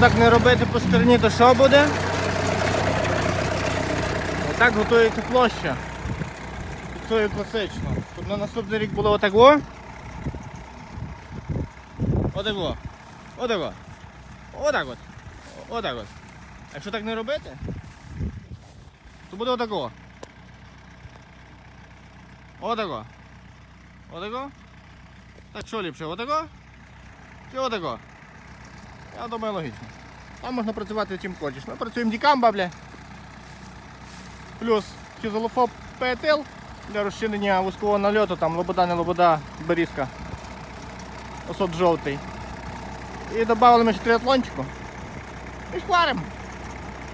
так не робити по стороні, то що буде? Отак готується площа. Фіксую класично. Щоб на наступний рік було отак о. Отак о. Отак от. Отак от. Якщо так не робити, то буде отако. Отако. Отако. Так що ліпше, отако? Чи отако? Я думаю логічно. Там можна працювати чим хочеш. Ми працюємо дікамба, бля. Плюс хізолофоб ПТЛ для розчинення вузького нальоту, там лобода, не лобода, берізка. Осот жовтий. І додали ми ще триатлончику. І шкваримо.